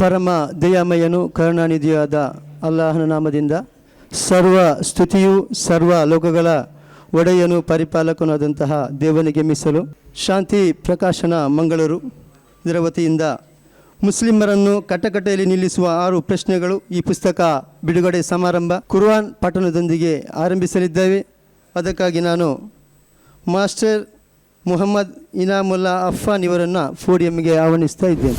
ಪರಮ ದಯಾಮಯನು ಕರುಣಾನಿಧಿಯಾದ ಅಲ್ಲಾಹನ ನಾಮದಿಂದ ಸರ್ವ ಸ್ತುತಿಯು, ಸರ್ವ ಲೋಕಗಳ ಒಡೆಯನು ಪರಿಪಾಲಕನಾದಂತಹ ದೇವನಿಗೆ ಮೀಸಲು ಶಾಂತಿ ಪ್ರಕಾಶನ ಮಂಗಳೂರು. ಇದರ ವತಿಯಿಂದ ಮುಸ್ಲಿಮರನ್ನು ಕಟ್ಟಕಟ್ಟೆಯಲ್ಲಿ ನಿಲ್ಲಿಸುವ ಆರು ಪ್ರಶ್ನೆಗಳು ಈ ಪುಸ್ತಕ ಬಿಡುಗಡೆ ಸಮಾರಂಭ ಕುರ್ವಾನ್ ಪಠಣದೊಂದಿಗೆ ಆರಂಭಿಸಲಿದ್ದೇವೆ. ಅದಕ್ಕಾಗಿ ನಾನು ಮಾಸ್ಟರ್ ಮುಹಮ್ಮದ್ ಇನಾಮುಲ್ಲಾ ಅಫ್ಫಾನ್ ಇವರನ್ನು ಫೋಡಿಯಂಗೆ ಆಹ್ವಾನಿಸ್ತಾ ಇದ್ದೇನೆ.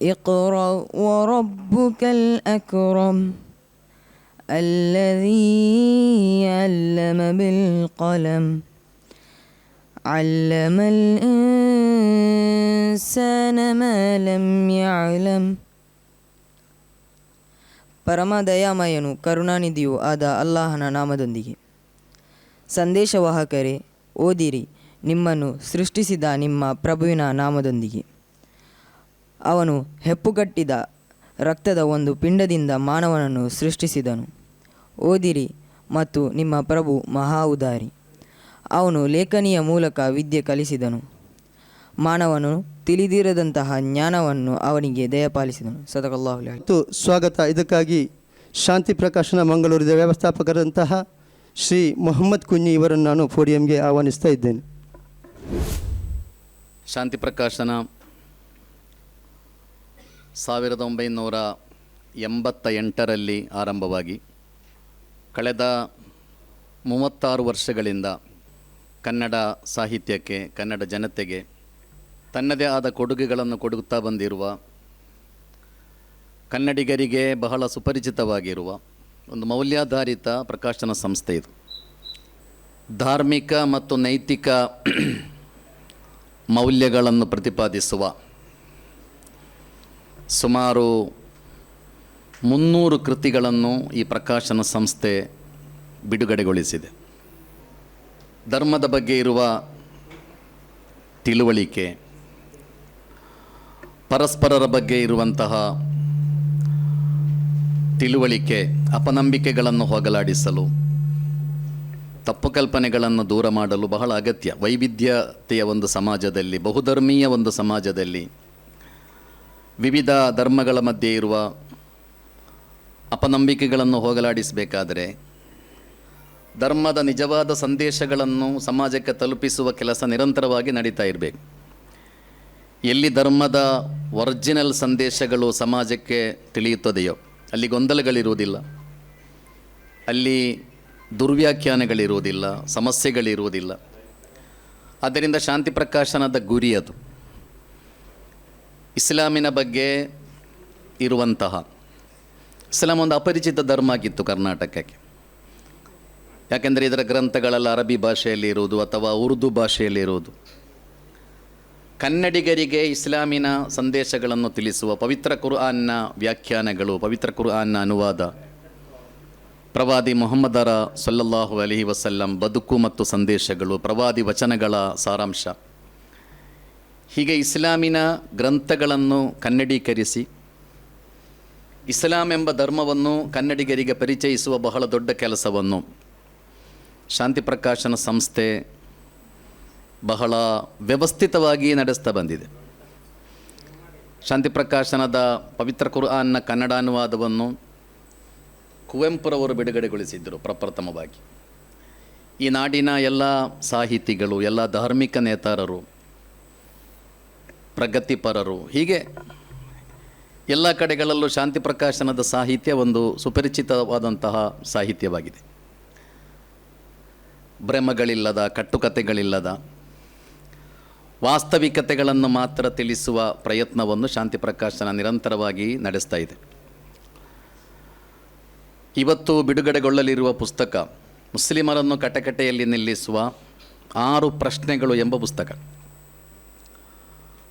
اقرأ وربك الأكرم الذي علم بالقلم علم الإنسان ما لم يعلم ಪರಮ ದಯಾಮಯನು ಕರುಣಾನಿಧಿಯೂ ಆದ ಅಲ್ಲಾಹನ ನಾಮದೊಂದಿಗೆ ಸಂದೇಶವಾಹಕರೇ ಓದಿರಿ ನಿಮ್ಮನ್ನು ಸೃಷ್ಟಿಸಿದ ನಿಮ್ಮ ಪ್ರಭುವಿನ ನಾಮದೊಂದಿಗೆ ಅವನು ಹೆಪ್ಪುಗಟ್ಟಿದ ರಕ್ತದ ಒಂದು ಪಿಂಡದಿಂದ ಮಾನವನನ್ನು ಸೃಷ್ಟಿಸಿದನು. ಓದಿರಿ ಮತ್ತು ನಿಮ್ಮ ಪ್ರಭು ಮಹಾ ಉದಾರಿ. ಅವನು ಲೇಖನಿಯ ಮೂಲಕ ವಿದ್ಯೆ ಕಲಿಸಿದನು. ಮಾನವನು ತಿಳಿದಿರದಂತಹ ಜ್ಞಾನವನ್ನು ಅವನಿಗೆ ದಯಪಾಲಿಸಿದನು. ಸದಕಲ್ಲಾಹುಲಿ ಮತ್ತು ಸ್ವಾಗತ. ಇದಕ್ಕಾಗಿ ಶಾಂತಿ ಪ್ರಕಾಶನ ಮಂಗಳೂರಿನ ವ್ಯವಸ್ಥಾಪಕರಂತಹ ಶ್ರೀ ಮೊಹಮ್ಮದ್ ಕುಂಜಿ ಇವರನ್ನು ನಾನು ಫೋಡಿಯಂಗೆ ಆಹ್ವಾನಿಸ್ತಾ ಇದ್ದೇನೆ. ಶಾಂತಿ ಪ್ರಕಾಶನ ಸಾವಿರದ ಒಂಬೈನೂರ ಎಂಬತ್ತ ಎಂಟರಲ್ಲಿ ಆರಂಭವಾಗಿ ಕಳೆದ ಮೂವತ್ತಾರು ವರ್ಷಗಳಿಂದ ಕನ್ನಡ ಸಾಹಿತ್ಯಕ್ಕೆ, ಕನ್ನಡ ಜನತೆಗೆ ತನ್ನದೇ ಆದ ಕೊಡುಗೆಗಳನ್ನು ಕೊಡುತ್ತಾ ಬಂದಿರುವ, ಕನ್ನಡಿಗರಿಗೆ ಬಹಳ ಸುಪರಿಚಿತವಾಗಿರುವ ಒಂದು ಮೌಲ್ಯಾಧಾರಿತ ಪ್ರಕಾಶನ ಸಂಸ್ಥೆ ಇದು. ಧಾರ್ಮಿಕ ಮತ್ತು ನೈತಿಕ ಮೌಲ್ಯಗಳನ್ನು ಪ್ರತಿಪಾದಿಸುವ ಸುಮಾರು ಮುನ್ನೂರು ಕೃತಿಗಳನ್ನು ಈ ಪ್ರಕಾಶನ ಸಂಸ್ಥೆ ಬಿಡುಗಡೆಗೊಳಿಸಿದೆ. ಧರ್ಮದ ಬಗ್ಗೆ ಇರುವ ತಿಳುವಳಿಕೆ, ಪರಸ್ಪರರ ಬಗ್ಗೆ ಇರುವಂತಹ ತಿಳುವಳಿಕೆ, ಅಪನಂಬಿಕೆಗಳನ್ನು ಹೋಗಲಾಡಿಸಲು, ತಪ್ಪು ಕಲ್ಪನೆಗಳನ್ನು ದೂರ ಮಾಡಲು ಬಹಳ ಅಗತ್ಯ. ವೈವಿಧ್ಯತೆಯ ಒಂದು ಸಮಾಜದಲ್ಲಿ, ಬಹುಧರ್ಮೀಯ ಒಂದು ಸಮಾಜದಲ್ಲಿ ವಿವಿಧ ಧರ್ಮಗಳ ಮಧ್ಯೆ ಇರುವ ಅಪನಂಬಿಕೆಗಳನ್ನು ಹೋಗಲಾಡಿಸಬೇಕಾದರೆ ಧರ್ಮದ ನಿಜವಾದ ಸಂದೇಶಗಳನ್ನು ಸಮಾಜಕ್ಕೆ ತಲುಪಿಸುವ ಕೆಲಸ ನಿರಂತರವಾಗಿ ನಡೀತಾ ಇರಬೇಕು. ಎಲ್ಲಿ ಧರ್ಮದ ಒರಿಜಿನಲ್ ಸಂದೇಶಗಳು ಸಮಾಜಕ್ಕೆ ತಿಳಿಯುತ್ತದೆಯೋ, ಅಲ್ಲಿ ಗೊಂದಲಗಳಿರುವುದಿಲ್ಲ. ಅಲ್ಲಿ ದುರ್ವ್ಯಾಖ್ಯಾನಗಳಿರುವುದಿಲ್ಲ, ಸಮಸ್ಯೆಗಳಿರುವುದಿಲ್ಲ. ಆದ್ದರಿಂದ ಶಾಂತಿ ಪ್ರಕಾಶನದ ಗುರಿ ಅದು. ಇಸ್ಲಾಮಿನ ಬಗ್ಗೆ ಇರುವಂತಹ. ಇಸ್ಲಾಂ ಒಂದು ಅಪರಿಚಿತ ಧರ್ಮ ಆಗಿತ್ತು ಕರ್ನಾಟಕಕ್ಕೆ. ಯಾಕೆಂದರೆ ಇದರ ಗ್ರಂಥಗಳೆಲ್ಲ ಅರಬಿ ಭಾಷೆಯಲ್ಲಿ ಇರುವುದು ಅಥವಾ ಉರ್ದು ಭಾಷೆಯಲ್ಲಿ ಇರುವುದು. ಕನ್ನಡಿಗರಿಗೆ ಇಸ್ಲಾಮಿನ ಸಂದೇಶಗಳನ್ನು ತಿಳಿಸುವ ಪವಿತ್ರ ಕುರ್ಆನ್ನ ವ್ಯಾಖ್ಯಾನಗಳು, ಪವಿತ್ರ ಕುರ್ಆನ್ನ ಅನುವಾದ. ಪ್ರವಾದಿ ಮೊಹಮ್ಮದರ ಸಲ್ಲಲ್ಲಾಹು ಅಲಹಿ ವಸಲ್ಲಂ ಬದುಕು ಮತ್ತು ಸಂದೇಶಗಳು, ಪ್ರವಾದಿ ವಚನಗಳ ಸಾರಾಂಶ. ಹೀಗೆ ಇಸ್ಲಾಮಿನ ಗ್ರಂಥಗಳನ್ನು ಕನ್ನಡೀಕರಿಸಿ, ಇಸ್ಲಾಂ ಎಂಬ ಧರ್ಮವನ್ನು ಕನ್ನಡಿಗರಿಗೆ ಪರಿಚಯಿಸುವ ಬಹಳ ದೊಡ್ಡ ಕೆಲಸವನ್ನು ಶಾಂತಿ ಪ್ರಕಾಶನ ಸಂಸ್ಥೆ ಬಹಳ ವ್ಯವಸ್ಥಿತವಾಗಿ ನಡೆಸ್ತಾ ಬಂದಿದೆ. ಶಾಂತಿ ಪ್ರಕಾಶನದ ಪವಿತ್ರ ಕುರ್ಆನ್ನ ಕನ್ನಡ ಅನುವಾದವನ್ನು ಕುವೆಂಪುರವರು ಬಿಡುಗಡೆಗೊಳಿಸಿದ್ದರು ಪ್ರಪ್ರಥಮವಾಗಿ. ಈ ನಾಡಿನ ಎಲ್ಲ ಸಾಹಿತಿಗಳು, ಎಲ್ಲ ಧಾರ್ಮಿಕ ನೇತಾರರು ಪ್ರಗತಿಪರರು. ಹೀಗೆ ಎಲ್ಲ ಕಡೆಗಳಲ್ಲೂ ಶಾಂತಿ ಪ್ರಕಾಶನದ ಸಾಹಿತ್ಯ ಒಂದು ಸುಪರಿಚಿತವಾದಂತಹ ಸಾಹಿತ್ಯವಾಗಿದೆ. ಭ್ರಮಗಳಿಲ್ಲದ, ಕಟ್ಟುಕತೆಗಳಿಲ್ಲದ, ವಾಸ್ತವಿಕತೆಗಳನ್ನು ಮಾತ್ರ ತಿಳಿಸುವ ಪ್ರಯತ್ನವನ್ನು ಶಾಂತಿ ಪ್ರಕಾಶನ ನಿರಂತರವಾಗಿ ನಡೆಸ್ತಾ ಇದೆ. ಇವತ್ತು ಬಿಡುಗಡೆಗೊಳ್ಳಲಿರುವ ಪುಸ್ತಕ ಮುಸ್ಲಿಮರನ್ನು ಕಟಕಟೆಯಲ್ಲಿ ನಿಲ್ಲಿಸುವ ಆರು ಪ್ರಶ್ನೆಗಳು ಎಂಬ ಪುಸ್ತಕ.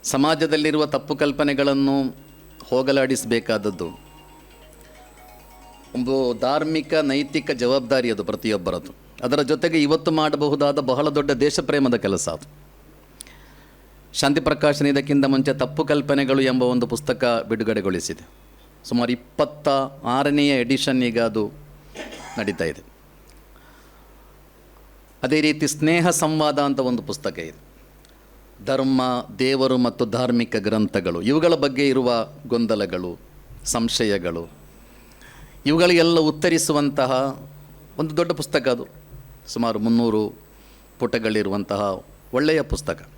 ಸಮಾಜದಲ್ಲಿರುವ ತಪ್ಪು ಕಲ್ಪನೆಗಳನ್ನು ಹೋಗಲಾಡಿಸಬೇಕಾದದ್ದು. ಒಂದು ಧಾರ್ಮಿಕ, ನೈತಿಕ ಜವಾಬ್ದಾರಿ ಅದು ಪ್ರತಿಯೊಬ್ಬರದ್ದು. ಅದರ ಜೊತೆಗೆ ಇವತ್ತು ಮಾಡಬಹುದಾದ ಬಹಳ ದೊಡ್ಡ ದೇಶ ಪ್ರೇಮದ ಕೆಲಸ ಅದು. ಶಾಂತಿ ಪ್ರಕಾಶನ ಇದಕ್ಕಿಂತ ಮುಂಚೆ ತಪ್ಪು ಕಲ್ಪನೆಗಳು ಎಂಬ ಒಂದು ಪುಸ್ತಕ ಬಿಡುಗಡೆಗೊಳಿಸಿದೆ. ಸುಮಾರು ಇಪ್ಪತ್ತ ಆರನೆಯ ಎಡಿಷನ್ ಈಗ ಅದು ನಡೀತಾ ಇದೆ. ಅದೇ ರೀತಿ ಸ್ನೇಹ ಸಂವಾದ ಅಂತ ಒಂದು ಪುಸ್ತಕ ಇದೆ. ಧರ್ಮ, ದೇವರು ಮತ್ತು ಧಾರ್ಮಿಕ ಗ್ರಂಥಗಳು, ಇವುಗಳ ಬಗ್ಗೆ ಇರುವ ಗೊಂದಲಗಳು, ಸಂಶಯಗಳು, ಇವುಗಳಿಗೆಲ್ಲ ಉತ್ತರಿಸುವಂತಹ ಒಂದು ದೊಡ್ಡ ಪುಸ್ತಕ ಅದು. ಸುಮಾರು ಮುನ್ನೂರು ಪುಟಗಳಿರುವಂತಹ ಒಳ್ಳೆಯ ಪುಸ್ತಕ.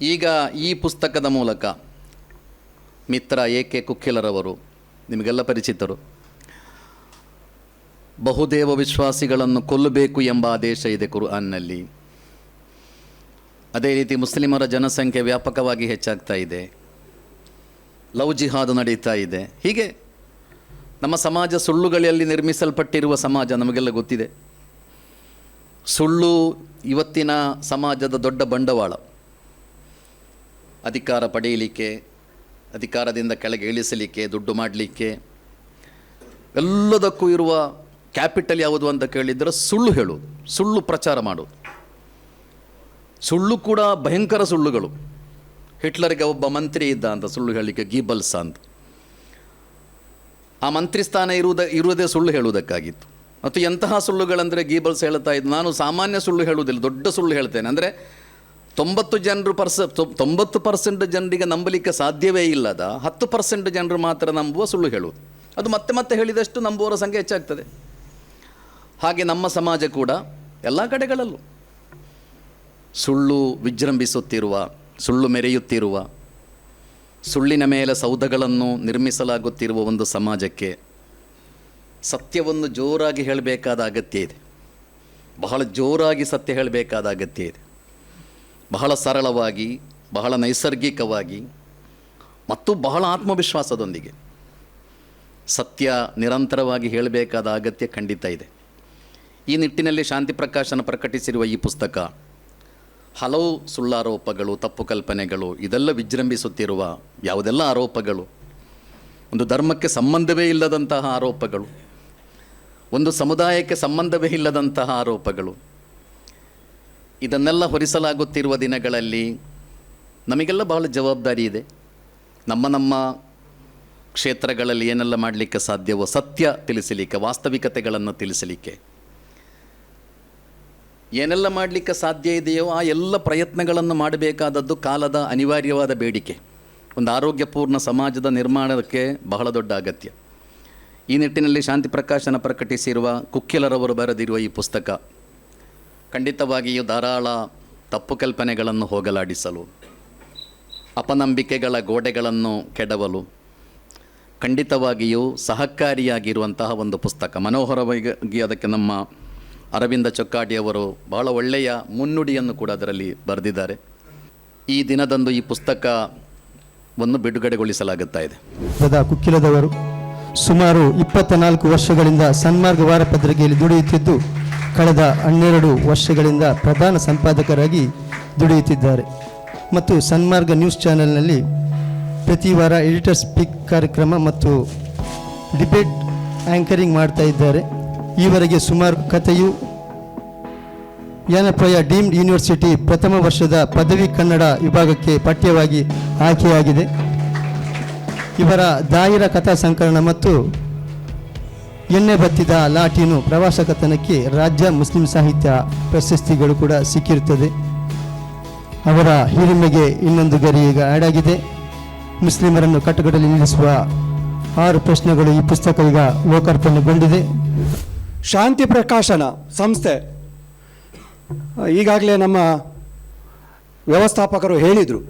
ಈಗ ಈ ಪುಸ್ತಕದ ಮೂಲಕ ಮಿತ್ರ ಎ ಕೆ ಕುಕ್ಕಿಲರವರು, ನಿಮಗೆಲ್ಲ ಪರಿಚಿತರು, ಬಹುದೇವ ವಿಶ್ವಾಸಿಗಳನ್ನು ಕೊಲ್ಲಬೇಕು ಎಂಬ ಆದೇಶ ಇದೆ ಕುರ್ಆನ್ನಲ್ಲಿ. ಅದೇ ರೀತಿ ಮುಸ್ಲಿಮರ ಜನಸಂಖ್ಯೆ ವ್ಯಾಪಕವಾಗಿ ಹೆಚ್ಚಾಗ್ತಾ ಇದೆ. ಲವ್ ಜಿಹಾದ್ ನಡೀತಾ ಇದೆ. ಹೀಗೆ ನಮ್ಮ ಸಮಾಜ ಸುಳ್ಳುಗಳಲ್ಲಿ ನಿರ್ಮಿಸಲ್ಪಟ್ಟಿರುವ ಸಮಾಜ ನಮಗೆಲ್ಲ ಗೊತ್ತಿದೆ. ಸುಳ್ಳು ಇವತ್ತಿನ ಸಮಾಜದ ದೊಡ್ಡ ಬಂಡವಾಳ. ಅಧಿಕಾರ ಪಡೆಯಲಿಕ್ಕೆ, ಅಧಿಕಾರದಿಂದ ಕೆಳಗೆ ಇಳಿಸಲಿಕ್ಕೆ, ದುಡ್ಡು ಮಾಡಲಿಕ್ಕೆ, ಎಲ್ಲದಕ್ಕೂ ಇರುವ ಕ್ಯಾಪಿಟಲ್ ಯಾವುದು ಅಂತ ಕೇಳಿದರೆ ಸುಳ್ಳು ಹೇಳೋದು, ಸುಳ್ಳು ಪ್ರಚಾರ ಮಾಡೋದು. ಸುಳ್ಳು ಕೂಡ ಭಯಂಕರ ಸುಳ್ಳುಗಳು. ಹಿಟ್ಲರ್ಗೆ ಒಬ್ಬ ಮಂತ್ರಿ ಇದ್ದ ಅಂತ ಸುಳ್ಳು ಹೇಳಲಿಕ್ಕೆ ಗೀಬಲ್ಸ್ ಅಂತ ಆ ಮಂತ್ರಿ ಸ್ಥಾನ ಇರುವುದ, ಇರುವುದೇ ಸುಳ್ಳು ಹೇಳುವುದಕ್ಕಾಗಿತ್ತು. ಮತ್ತು ಎಂತಹ ಸುಳ್ಳುಗಳಂದರೆ ಗೀಬಲ್ಸ್ ಹೇಳ್ತಾ ಇದ್ದು, ನಾನು ಸಾಮಾನ್ಯ ಸುಳ್ಳು ಹೇಳುವುದಿಲ್ಲ, ದೊಡ್ಡ ಸುಳ್ಳು ಹೇಳ್ತೇನೆ. ಅಂದರೆ ತೊಂಬತ್ತು ಜನರು ಪರ್ಸ, ತೊಂಬತ್ತು ಪರ್ಸೆಂಟ್ ಜನರಿಗೆ ನಂಬಲಿಕ್ಕೆ ಸಾಧ್ಯವೇ ಇಲ್ಲದ ಹತ್ತು ಪರ್ಸೆಂಟ್ ಜನರು ಮಾತ್ರ ನಂಬುವ ಸುಳ್ಳು ಹೇಳುವುದು. ಅದು ಮತ್ತೆ ಮತ್ತೆ ಹೇಳಿದಷ್ಟು ನಂಬುವವರ ಸಂಖ್ಯೆ ಹೆಚ್ಚಾಗ್ತದೆ. ಹಾಗೆ ನಮ್ಮ ಸಮಾಜ ಕೂಡ ಎಲ್ಲ ಕಡೆಗಳಲ್ಲೂ. ಸುಳ್ಳು ವಿಜೃಂಭಿಸುತ್ತಿರುವ, ಸುಳ್ಳು ಮೆರೆಯುತ್ತಿರುವ, ಸುಳ್ಳಿನ ಮೇಲೆ ಸೌಧಗಳನ್ನು ನಿರ್ಮಿಸಲಾಗುತ್ತಿರುವ ಒಂದು ಸಮಾಜಕ್ಕೆ ಸತ್ಯವನ್ನು ಜೋರಾಗಿ ಹೇಳಬೇಕಾದ ಅಗತ್ಯ ಇದೆ. ಬಹಳ ಜೋರಾಗಿ ಸತ್ಯ ಹೇಳಬೇಕಾದ ಅಗತ್ಯ ಇದೆ. ಬಹಳ ಸರಳವಾಗಿ, ಬಹಳ ನೈಸರ್ಗಿಕವಾಗಿ ಮತ್ತು ಬಹಳ ಆತ್ಮವಿಶ್ವಾಸದೊಂದಿಗೆ ಸತ್ಯ ನಿರಂತರವಾಗಿ ಹೇಳಬೇಕಾದ ಅಗತ್ಯ ಖಂಡಿತ ಇದೆ. ಈ ನಿಟ್ಟಿನಲ್ಲಿ ಶಾಂತಿ ಪ್ರಕಾಶನ ಪ್ರಕಟಿಸಿರುವ ಈ ಪುಸ್ತಕ ಹಲವು ಸುಳ್ಳಾರೋಪಗಳು, ತಪ್ಪು ಕಲ್ಪನೆಗಳು, ಇದೆಲ್ಲ ವಿಜೃಂಭಿಸುತ್ತಿರುವ ಯಾವುದೆಲ್ಲ ಆರೋಪಗಳು? ಒಂದು ಧರ್ಮಕ್ಕೆ ಸಂಬಂಧವೇ ಇಲ್ಲದಂತಹ ಆರೋಪಗಳು, ಒಂದು ಸಮುದಾಯಕ್ಕೆ ಸಂಬಂಧವೇ ಇಲ್ಲದಂತಹ ಆರೋಪಗಳು, ಇದನ್ನೆಲ್ಲ ಹೊರಿಸಲಾಗುತ್ತಿರುವ ದಿನಗಳಲ್ಲಿ ನಮಗೆಲ್ಲ ಬಹಳ ಜವಾಬ್ದಾರಿ ಇದೆ. ನಮ್ಮ ನಮ್ಮ ಕ್ಷೇತ್ರಗಳಲ್ಲಿ ಏನೆಲ್ಲ ಮಾಡಲಿಕ್ಕೆ ಸಾಧ್ಯವೋ ಸತ್ಯ ತಿಳಿಸಲಿಕ್ಕೆ, ವಾಸ್ತವಿಕತೆಗಳನ್ನು ತಿಳಿಸಲಿಕ್ಕೆ. ಏನೆಲ್ಲ ಮಾಡಲಿಕ್ಕೆ ಸಾಧ್ಯ ಇದೆಯೋ ಆ ಎಲ್ಲ ಪ್ರಯತ್ನಗಳನ್ನು ಮಾಡಬೇಕಾದದ್ದು ಕಾಲದ ಅನಿವಾರ್ಯವಾದ ಬೇಡಿಕೆ. ಒಂದು ಆರೋಗ್ಯಪೂರ್ಣ ಸಮಾಜದ ನಿರ್ಮಾಣಕ್ಕೆ ಬಹಳ ದೊಡ್ಡ ಅಗತ್ಯ. ಈ ನಿಟ್ಟಿನಲ್ಲಿ ಶಾಂತಿ ಪ್ರಕಾಶನ ಪ್ರಕಟಿಸಿರುವ ಕುಕ್ಕಿಲರವರು ಬರೆದಿರುವ ಈ ಪುಸ್ತಕ ಖಂಡಿತವಾಗಿಯೂ ಧಾರಾಳ ತಪ್ಪು ಕಲ್ಪನೆಗಳನ್ನು ಹೋಗಲಾಡಿಸಲು, ಅಪನಂಬಿಕೆಗಳ ಗೋಡೆಗಳನ್ನು ಕೆಡವಲು, ಖಂಡಿತವಾಗಿಯೂ ಸಹಕಾರಿಯಾಗಿರುವಂತಹ ಒಂದು ಪುಸ್ತಕ. ಮನೋಹರವಾಗಿ ಅದಕ್ಕೆ ನಮ್ಮ ಅರವಿಂದ ಚೊಕ್ಕಾಟಿಯವರು ಬಹಳ ಒಳ್ಳೆಯ ಮುನ್ನುಡಿಯನ್ನು ಕೂಡ ಅದರಲ್ಲಿ ಬರೆದಿದ್ದಾರೆ. ಈ ದಿನದಂದು ಈ ಪುಸ್ತಕವನ್ನು ಬಿಡುಗಡೆಗೊಳಿಸಲಾಗುತ್ತಾ ಇದೆ. ಕುಕ್ಕಿಲದವರು ಸುಮಾರು ಇಪ್ಪತ್ತ ನಾಲ್ಕು ವರ್ಷಗಳಿಂದ ಸನ್ಮಾರ್ಗ ವಾರಪತ್ರಿಕೆಯಲ್ಲಿ ದುಡಿಯುತ್ತಿದ್ದು, ಕಳೆದ ಹನ್ನೆರಡು ವರ್ಷಗಳಿಂದ ಪ್ರಧಾನ ಸಂಪಾದಕರಾಗಿ ದುಡಿಯುತ್ತಿದ್ದಾರೆ. ಮತ್ತು ಸನ್ಮಾರ್ಗ ನ್ಯೂಸ್ ಚಾನೆಲ್ನಲ್ಲಿ ಪ್ರತಿ ವಾರ ಎಡಿಟರ್ ಸ್ಪೀಕ್ ಕಾರ್ಯಕ್ರಮ ಮತ್ತು ಡಿಬೇಟ್ ಆ್ಯಂಕರಿಂಗ್ ಮಾಡ್ತಾ ಇದ್ದಾರೆ. ಈವರೆಗೆ ಸುಮಾರು ಕಥೆಯು ಯಾನಪ್ರಯ ಡೀಮ್ಡ್ ಯೂನಿವರ್ಸಿಟಿ ಪ್ರಥಮ ವರ್ಷದ ಪದವಿ ಕನ್ನಡ ವಿಭಾಗಕ್ಕೆ ಪಠ್ಯವಾಗಿ ಆಯ್ಕೆಯಾಗಿದೆ. ಇವರ ದಾಯಿರ ಕಥಾ ಸಂಕಲನ ಮತ್ತು ಎಣ್ಣೆ ಬತ್ತಿದ ಲಾಟಿನು ಪ್ರವಾಸ ಕಥನಕ್ಕೆ ರಾಜ್ಯ ಮುಸ್ಲಿಂ ಸಾಹಿತ್ಯ ಪ್ರಶಸ್ತಿಗಳು ಕೂಡ ಸಿಕ್ಕಿರುತ್ತದೆ. ಅವರ ಹಿರಿಮೆಗೆ ಇನ್ನೊಂದು ಗರಿ ಈಗ ಆ್ಯಡ್ ಆಗಿದೆ ಮುಸ್ಲಿಮರನ್ನು ಕಟ್ಟುಗಡಲ್ಲಿ ನಿಲ್ಲಿಸುವ ಆರು ಪ್ರಶ್ನೆಗಳು ಈ ಪುಸ್ತಕ ಈಗ ಲೋಕಾರ್ಪಣೆಗೊಂಡಿದೆ ಶಾಂತಿ ಪ್ರಕಾಶನ ಸಂಸ್ಥೆ. ಈಗಾಗಲೇ ನಮ್ಮ ವ್ಯವಸ್ಥಾಪಕರು ಹೇಳಿದರು,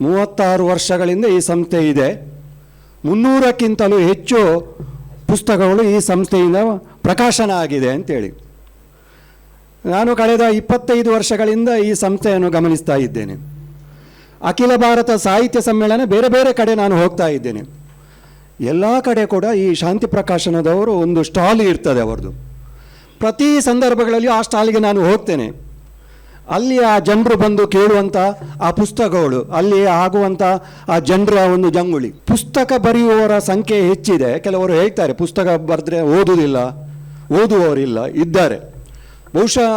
ಮೂವತ್ತಾರು ವರ್ಷಗಳಿಂದ ಈ ಸಂಸ್ಥೆ ಇದೆ. ಮುನ್ನೂರಕ್ಕಿಂತಲೂ ಹೆಚ್ಚು ಪುಸ್ತಕಗಳು ಈ ಸಂಸ್ಥೆಯಿಂದ ಪ್ರಕಾಶನ ಆಗಿದೆ ಅಂತೇಳಿ ನಾನು ಕಳೆದ ಇಪ್ಪತ್ತೈದು ವರ್ಷಗಳಿಂದ ಈ ಸಂಸ್ಥೆಯನ್ನು ಗಮನಿಸ್ತಾ ಇದ್ದೇನೆ. ಅಖಿಲ ಭಾರತ ಸಾಹಿತ್ಯ ಸಮ್ಮೇಳನ ಬೇರೆ ಬೇರೆ ಕಡೆ ನಾನು ಹೋಗ್ತಾ ಇದ್ದೇನೆ. ಎಲ್ಲ ಕಡೆ ಕೂಡ ಈ ಶಾಂತಿ ಪ್ರಕಾಶನದವರು ಒಂದು ಸ್ಟಾಲ್ ಇರ್ತದೆ ಅವ್ರದ್ದು ಪ್ರತಿ ಸಂದರ್ಭಗಳಲ್ಲಿ ಆ ಸ್ಟಾಲಿಗೆ ನಾನು ಹೋಗ್ತೇನೆ. ಅಲ್ಲಿ ಆ ಜನರು ಬಂದು ಕೇಳುವಂಥ ಆ ಪುಸ್ತಕಗಳು, ಅಲ್ಲಿ ಆಗುವಂಥ ಆ ಜನರ ಒಂದು ಜಂಗುಳಿ. ಪುಸ್ತಕ ಬರೆಯುವವರ ಸಂಖ್ಯೆ ಹೆಚ್ಚಿದೆ. ಕೆಲವರು ಹೇಳ್ತಾರೆ, ಪುಸ್ತಕ ಬರೆದ್ರೆ ಓದುವುದಿಲ್ಲ ಓದುವವರಿಲ್ಲ, ಇದ್ದಾರೆ. ಬಹುಶಃ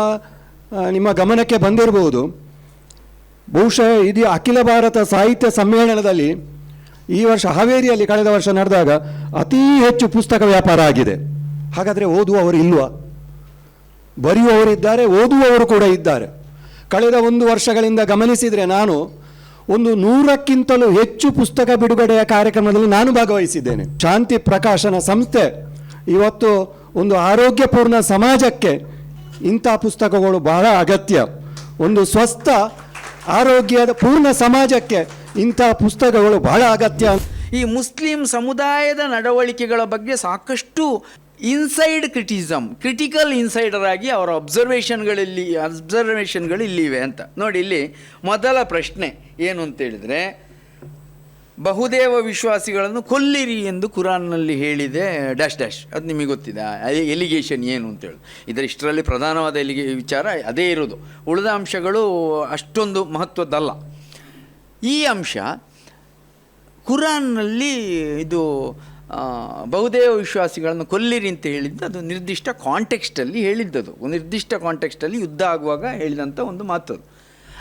ನಿಮ್ಮ ಗಮನಕ್ಕೆ ಬಂದಿರಬಹುದು ಬಹುಶಃ ಇದು ಅಖಿಲ ಭಾರತ ಸಾಹಿತ್ಯ ಸಮ್ಮೇಳನದಲ್ಲಿ ಈ ವರ್ಷ ಹಾವೇರಿಯಲ್ಲಿ ಕಳೆದ ವರ್ಷ ನಡೆದಾಗ ಅತೀ ಹೆಚ್ಚು ಪುಸ್ತಕ ವ್ಯಾಪಾರ ಆಗಿದೆ. ಹಾಗಾದರೆ ಓದುವವರು ಇಲ್ವಾ? ಬರೆಯುವವರಿದ್ದಾರೆ, ಓದುವವರು ಕೂಡ ಇದ್ದಾರೆ. ಕಳೆದ ಒಂದು ವರ್ಷಗಳಿಂದ ಗಮನಿಸಿದರೆ ನಾನು ಒಂದು ನೂರಕ್ಕಿಂತಲೂ ಹೆಚ್ಚು ಪುಸ್ತಕ ಬಿಡುಗಡೆಯ ಕಾರ್ಯಕ್ರಮದಲ್ಲಿ ನಾನು ಭಾಗವಹಿಸಿದ್ದೇನೆ. ಶಾಂತಿ ಪ್ರಕಾಶನ ಸಂಸ್ಥೆ ಇವತ್ತು ಒಂದು ಆರೋಗ್ಯಪೂರ್ಣ ಸಮಾಜಕ್ಕೆ ಇಂಥ ಪುಸ್ತಕಗಳು ಬಹಳ ಅಗತ್ಯ. ಒಂದು ಸ್ವಸ್ಥ, ಆರೋಗ್ಯದ ಪೂರ್ಣ ಸಮಾಜಕ್ಕೆ ಇಂಥ ಪುಸ್ತಕಗಳು ಬಹಳ ಅಗತ್ಯ. ಈ ಮುಸ್ಲಿಂ ಸಮುದಾಯದ ನಡವಳಿಕೆಗಳ ಬಗ್ಗೆ ಸಾಕಷ್ಟು ಇನ್ಸೈಡ್ ಕ್ರಿಟಿಸಮ್ ಕ್ರಿಟಿಕಲ್ ಇನ್ಸೈಡರ್ ಆಗಿ ಅವರ ಅಬ್ಸರ್ವೇಷನ್ಗಳಲ್ಲಿ ಅಬ್ಸರ್ವೇಷನ್ಗಳು ಇಲ್ಲಿವೆ ಅಂತ. ನೋಡಿ ಇಲ್ಲಿ ಮೊದಲ ಪ್ರಶ್ನೆ ಏನು ಅಂತ ಹೇಳಿದರೆ, ಬಹುದೇವ ವಿಶ್ವಾಸಿಗಳನ್ನು ಕೊಲ್ಲಿರಿ ಎಂದು ಕುರಾನ್ನಲ್ಲಿ ಹೇಳಿದೆ ಡ್ಯಾಶ್ ಡ್ಯಾಶ್ ಅದು ನಿಮಗೆ ಗೊತ್ತಿದೆ ಎಲಿಗೇಷನ್ ಏನು ಅಂತೇಳಿ ಇದರ ಇಷ್ಟರಲ್ಲಿ ಪ್ರಧಾನವಾದ ಎಲಿಗೆ ವಿಚಾರ ಅದೇ ಇರೋದು ಉಳಿದ ಅಂಶಗಳು ಅಷ್ಟೊಂದು ಮಹತ್ವದ್ದಲ್ಲ. ಈ ಅಂಶ ಕುರಾನ್ನಲ್ಲಿ ಇದು ಬಹುದೇವ ವಿಶ್ವಾಸಿಗಳನ್ನು ಕೊಲ್ಲಿರಿ ಅಂತ ಹೇಳಿದ್ದು ಅದು ನಿರ್ದಿಷ್ಟ ಕಾಂಟೆಕ್ಸ್ಟಲ್ಲಿ ಹೇಳಿದ್ದದು. ನಿರ್ದಿಷ್ಟ ಕಾಂಟೆಕ್ಸ್ಟಲ್ಲಿ ಯುದ್ಧ ಆಗುವಾಗ ಹೇಳಿದಂಥ ಒಂದು ಮಾತು ಅದು.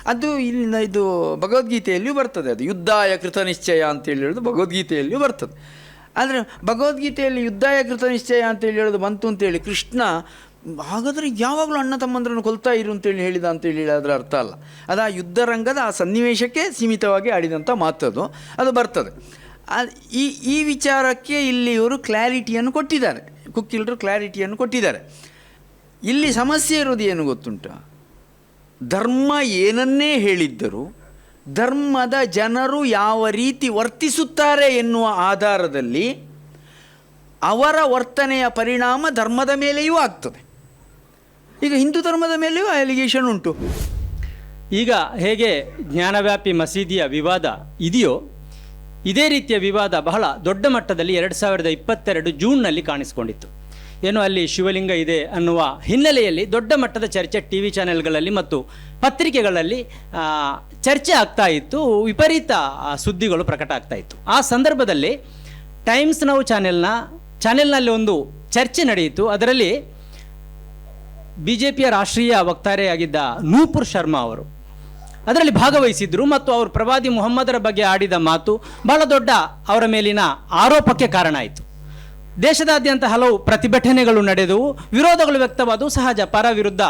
ಅದು ಇಲ್ಲಿನ ಇದು ಭಗವದ್ಗೀತೆಯಲ್ಲಿಯೂ ಬರ್ತದೆ. ಅದು ಯುದ್ಧಾಯ ಕೃತ ನಿಶ್ಚಯ ಅಂತೇಳಿ ಹೇಳೋದು ಭಗವದ್ಗೀತೆಯಲ್ಲಿಯೂ ಬರ್ತದೆ. ಆದರೆ ಭಗವದ್ಗೀತೆಯಲ್ಲಿ ಯುದ್ಧಾಯ ಕೃತ ನಿಶ್ಚಯ ಅಂತೇಳಿ ಹೇಳೋದು ಬಂತು ಅಂತೇಳಿ ಕೃಷ್ಣ ಹಾಗಾದರೆ ಯಾವಾಗಲೂ ಅಣ್ಣ ತಮ್ಮಂದ್ರನ್ನು ಕೊಲ್ತಾ ಇರು ಅಂತೇಳಿ ಹೇಳಿದ ಅಂತೇಳಿ ಹೇಳಿದ್ರೆ ಅದರ ಅರ್ಥ ಅಲ್ಲ. ಅದು ಆ ಯುದ್ಧ ರಂಗದ ಆ ಸನ್ನಿವೇಶಕ್ಕೆ ಸೀಮಿತವಾಗಿ ಆಡಿದಂಥ ಮಾತದು. ಅದು ಬರ್ತದೆ. ಈ ಈ ವಿಚಾರಕ್ಕೆ ಇಲ್ಲಿ ಇವರು ಕ್ಲಾರಿಟಿಯನ್ನು ಕೊಟ್ಟಿದ್ದಾರೆ. ಕುಕ್ಕಿಲ್ರು ಕ್ಲಾರಿಟಿಯನ್ನು ಕೊಟ್ಟಿದ್ದಾರೆ. ಇಲ್ಲಿ ಸಮಸ್ಯೆ ಇರೋದು ಏನು ಗೊತ್ತುಂಟ? ಧರ್ಮ ಏನನ್ನೇ ಹೇಳಿದ್ದರೂ ಧರ್ಮದ ಜನರು ಯಾವ ರೀತಿ ವರ್ತಿಸುತ್ತಾರೆ ಎನ್ನುವ ಆಧಾರದಲ್ಲಿ ಅವರ ವರ್ತನೆಯ ಪರಿಣಾಮ ಧರ್ಮದ ಮೇಲೆಯೂ ಆಗ್ತದೆ. ಈಗ ಹಿಂದೂ ಧರ್ಮದ ಮೇಲೆಯೂ ಅಲಿಗೇಷನ್ ಉಂಟು. ಈಗ ಹೇಗೆ ಜ್ಞಾನವ್ಯಾಪಿ ಮಸೀದಿಯ ವಿವಾದ ಇದೆಯೋ, ಇದೇ ರೀತಿಯ ವಿವಾದ ಬಹಳ ದೊಡ್ಡ ಮಟ್ಟದಲ್ಲಿ ಎರಡು ಸಾವಿರದ ಇಪ್ಪತ್ತೆರಡು ಜೂನ್ನಲ್ಲಿ ಕಾಣಿಸಿಕೊಂಡಿತ್ತು. ಏನು ಅಲ್ಲಿ ಶಿವಲಿಂಗ ಇದೆ ಅನ್ನುವ ಹಿನ್ನೆಲೆಯಲ್ಲಿ ದೊಡ್ಡ ಮಟ್ಟದ ಚರ್ಚೆ ಟಿ ವಿ ಚಾನೆಲ್ಗಳಲ್ಲಿ ಮತ್ತು ಪತ್ರಿಕೆಗಳಲ್ಲಿ ಚರ್ಚೆ ಆಗ್ತಾ ಇತ್ತು. ವಿಪರೀತ ಸುದ್ದಿಗಳು ಪ್ರಕಟ ಆಗ್ತಾ ಇತ್ತು. ಆ ಸಂದರ್ಭದಲ್ಲಿ ಟೈಮ್ಸ್ ನೌ ಚಾನೆಲ್ನ, ಚಾನೆಲ್ನಲ್ಲಿ ಒಂದು ಚರ್ಚೆ ನಡೆಯಿತು. ಅದರಲ್ಲಿ ಬಿ ಜೆ ಪಿಯ ರಾಷ್ಟ್ರೀಯ ವಕ್ತಾರೆಯಾಗಿದ್ದ ನೂಪುರ್ ಶರ್ಮಾ ಅವರು. ಅದರಲ್ಲಿ ಭಾಗವಹಿಸಿದ್ರು ಮತ್ತು ಅವರು ಪ್ರವಾದಿ ಮುಹಮ್ಮದರ ಬಗ್ಗೆ ಆಡಿದ ಮಾತು ಬಹಳ ದೊಡ್ಡ ಅವರ ಮೇಲಿನ ಆರೋಪಕ್ಕೆ ಕಾರಣ ಆಯಿತು. ದೇಶದಾದ್ಯಂತ ಹಲವು ಪ್ರತಿಭಟನೆಗಳು ನಡೆದವು, ವಿರೋಧಗಳು ವ್ಯಕ್ತವಾದವು, ಸಹಜ ಪರ ವಿರುದ್ಧ